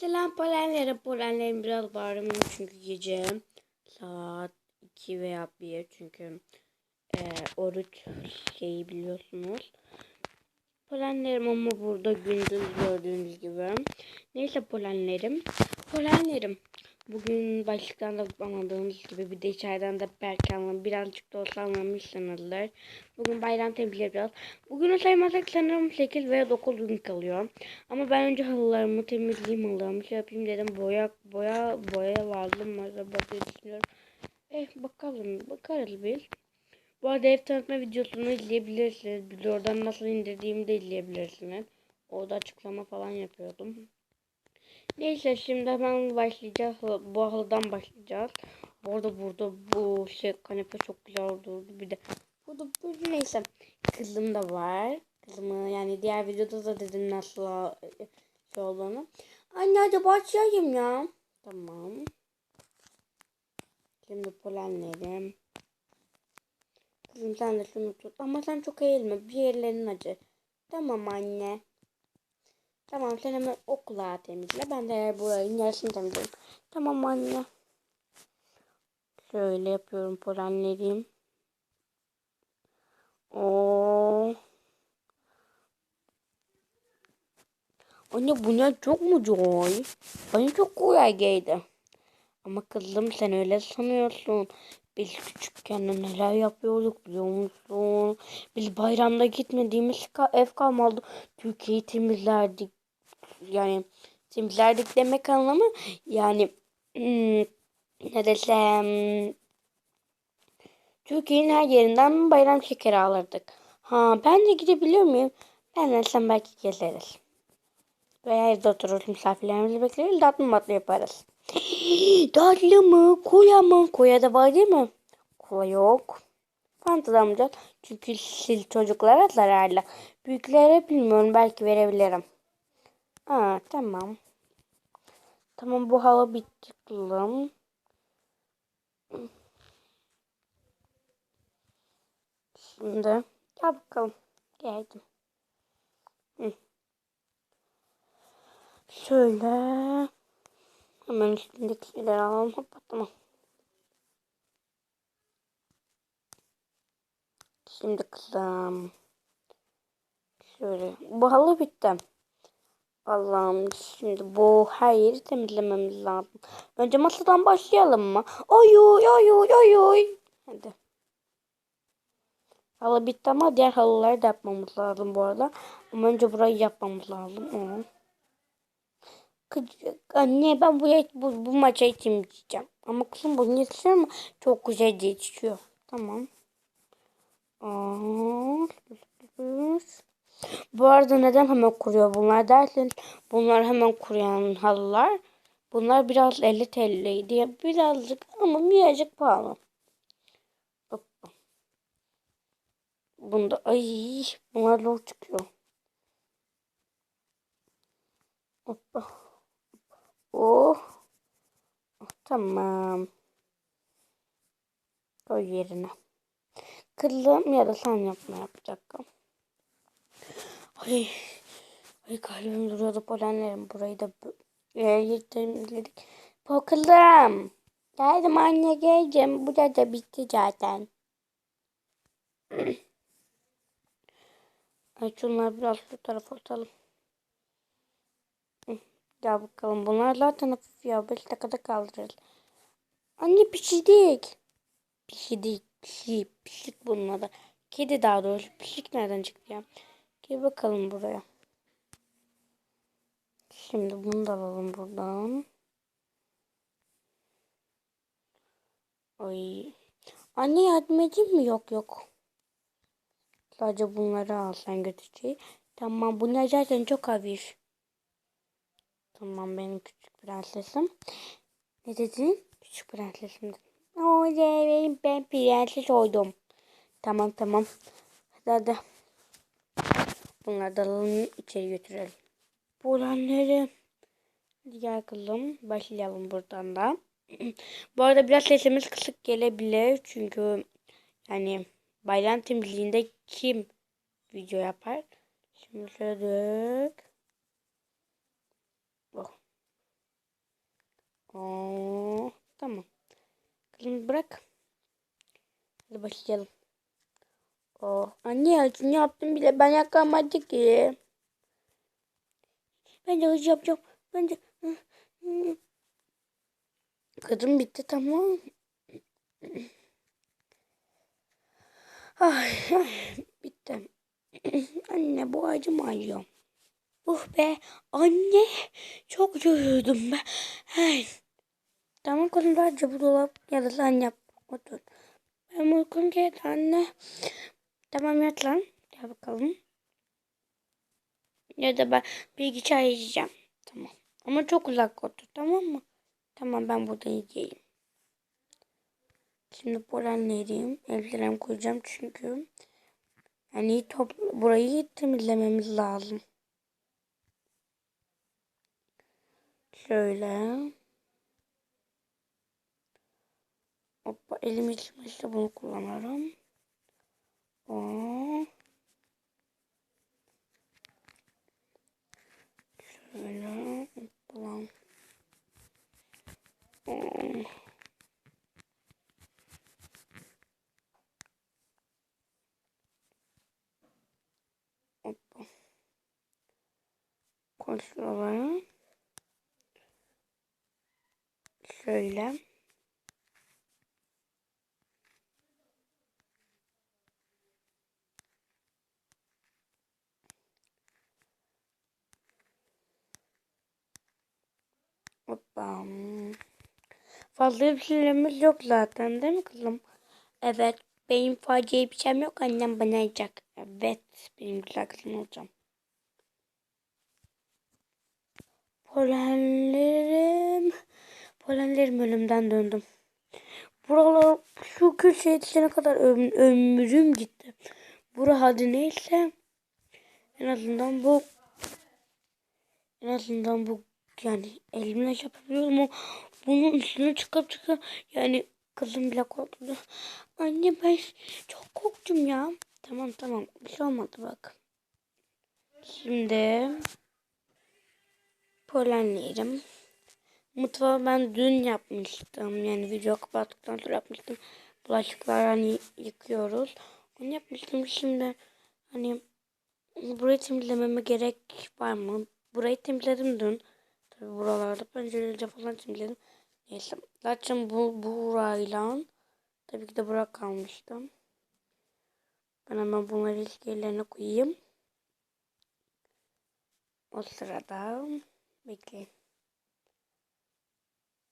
Selam polenlerim. Polenlerim biraz bağırmıyor çünkü gece saat 2 veya 1 çünkü e, oruç şeyi biliyorsunuz. Polenlerim ama burada gündüz gördüğünüz gibi. Neyse polenlerim. Polenlerim. Bugün başlıktan da anladığınız gibi bir de içeriden de belki anlam birazcık da olsa anlamışsınızdır. Bugün bayram temizliği yapacağız. Bugün saymasak sanırım 8 veya 9 gün kalıyor. Ama ben önce halılarımı temizleyeyim halılarımı şey yapayım dedim. Boya boya boya mı acaba diye düşünüyorum. Eh bakalım bakarız biz. Bu arada ev tanıtma videosunu izleyebilirsiniz. Bir oradan nasıl indirdiğimi de izleyebilirsiniz. Orada açıklama falan yapıyordum. Neyse şimdi hemen başlayacağız. Bu halıdan başlayacağız. Bu arada burada bu şey kanepe çok güzel oldu. Bir de burada böyle neyse. Kızım da var. Kızımı yani diğer videoda da dedim nasıl şey olduğunu. Anne hadi başlayayım ya. Tamam. Şimdi polenlerim. Kızım sen de şunu tut. Ama sen çok eğilme. Bir yerlerin acı. Tamam anne. Tamam sen hemen o kulağı temizle. Ben de burayı yarısını temizleyeyim. Tamam anne. Şöyle yapıyorum polenlerim. Oo. Anne bu ne çok mu zor? Bana çok kolay geldi. Ama kızım sen öyle sanıyorsun. Biz küçükken neler yapıyorduk biliyor musun? Biz bayramda gitmediğimiz ev kalmadı. Türkiye'yi temizlerdik. Yani temizlerdik demek anlamı yani hmm, ne desem Türkiye'nin her yerinden bayram şekeri alırdık. Ha ben de gidebiliyor muyum? Ben de sen belki gezeriz. Veya evde otururuz misafirlerimizi bekleriz. Tatlı matlı yaparız. Tatlı mı? Koya mı? Koya da var değil mi? Kola yok. Fanta amca. Çünkü sil çocuklara zararlı. Büyüklere bilmiyorum. Belki verebilirim. Aa tamam. Tamam bu hava bitti kızım. Şimdi gel bakalım. Geldim. Şöyle. Hemen üstündeki şeyleri alalım. Hop tamam. Şimdi kızım. Şöyle. Bu halı bitti. Allah'ım şimdi bu her yeri temizlememiz lazım. Önce masadan başlayalım mı? Oy oy oy oy oy. Hadi. Halı bitti ama diğer halıları da yapmamız lazım bu arada. Ama önce burayı yapmamız lazım. Oo. Anne ben bu, bu, bu maça içmeyeceğim. Ama kızım bunu yetişiyor mu? Çok güzel yetişiyor. Tamam. Aa, bu arada neden hemen kuruyor bunlar dersen bunlar hemen kuruyan halılar. Bunlar biraz 50 TL'ydi. Birazcık ama birazcık pahalı. Hoppa. Bunda ay bunlar zor çıkıyor. Hoppa. Oh. Tamam. Koy yerine. Kızım ya da sen yapma yapacaktım. Ay, ay kalbim duruyordu polenlerim. Burayı da e, temizledik. Pokulum. Geldim anne geldim. Bu da bitti zaten. ay şunları biraz şu tarafa atalım. Gel bakalım. Bunlar zaten hafif ya. 5 dakikada kaldırırız. Anne pişirdik. Pişirdik. Pişik. Pişik. Kedi daha doğrusu. Pişik nereden çıktı ya? Gel bakalım buraya. Şimdi bunu da alalım buradan. Ay. Anne yardım edeyim mi? Yok yok. Sadece bunları al sen götüreceği. Tamam bunlar zaten çok hafif. Tamam benim küçük prensesim. Ne dedin? Küçük prensesim. Oley ben prenses oldum. Tamam tamam. Hadi hadi. Bunları da alalım içeri götürelim. Hadi gel kızım. Başlayalım buradan da. Bu arada biraz sesimiz kısık gelebilir. Çünkü yani bayram temizliğinde kim video yapar? Şimdi şöyle dök. Oh. Tamam. Kızım bırak. Hadi başlayalım. Oh, anne ya yaptım bile ben yakamadı ki. Ben de hızlı yapacağım. Ben de. Kızım bitti tamam. Ay, ay bitti. Anne bu acım acıyor. Uh be anne çok yoruldum ben. Ay. Tamam kızım sadece bu dolap ya da sen yap. Otur. Ben uykum geldi anne. Tamam yat lan. Gel bakalım. Ya da ben bilgisayar yiyeceğim. Tamam. Ama çok uzak otur tamam mı? Tamam ben burada yiyeyim. Şimdi polenleriyim. Ellerimi koyacağım çünkü yani top, burayı temizlememiz lazım. Şöyle. Hoppa elim içmişte bunu kullanırım. Oo. Şöyle. Oo. Hoppa. Şuraya. Şöyle. Hoppa. Fazla bir şeylerimiz yok zaten değil mi kızım? Evet. Benim fazla bir şeyim yok. Annem bana ayacak. Evet. Benim güzel kızım olacağım. Polenlerim. Polenlerim ölümden döndüm. Buralar şu köşeye yetişene kadar öm, ömrüm gitti. Bura hadi neyse. En azından bu en azından bu yani elimle yapabiliyorum ama bunun üstüne çıkıp çıkıp yani kızım bile korktu. Anne ben çok korktum ya. Tamam tamam bir şey olmadı bak. Şimdi polenleyelim. Mutfağı ben dün yapmıştım. Yani video kapattıktan sonra yapmıştım. Bulaşıklar hani yıkıyoruz. Onu yapmıştım şimdi. Hani burayı temizlememe gerek var mı? Burayı temizledim dün. Buralarda pencereleri falan temizledim. Neyse. Zaten bu burayla tabii ki de bırak kalmıştım. Ben hemen bunları ilk yerlerine koyayım. O sırada bekleyin.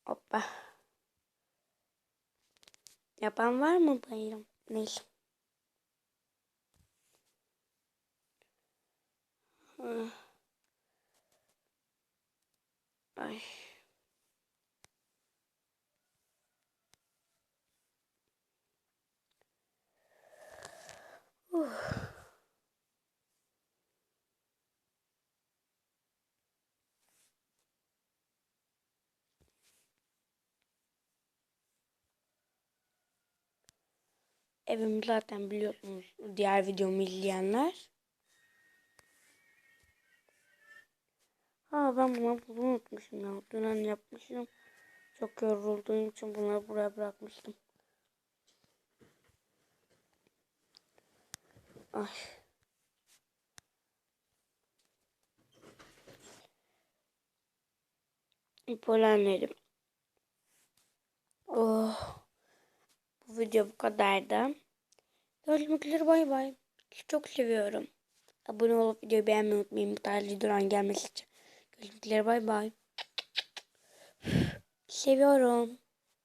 Hoppa. Yapan var mı bayram? Neyse. Ah. Ay. Uh. Evimi zaten biliyorsunuz diğer videomu izleyenler. Ha ben bunu unutmuşum ya. Dün hani yapmışım. Çok yorulduğum için bunları buraya bırakmıştım. Ay. Polenlerim. Oh. Bu video bu kadardı. Görüşmek üzere bay bay. Çok seviyorum. Abone olup videoyu beğenmeyi unutmayın. Bu tarz videoların gelmesi için. Görüşmek üzere bay bay. Seviyorum.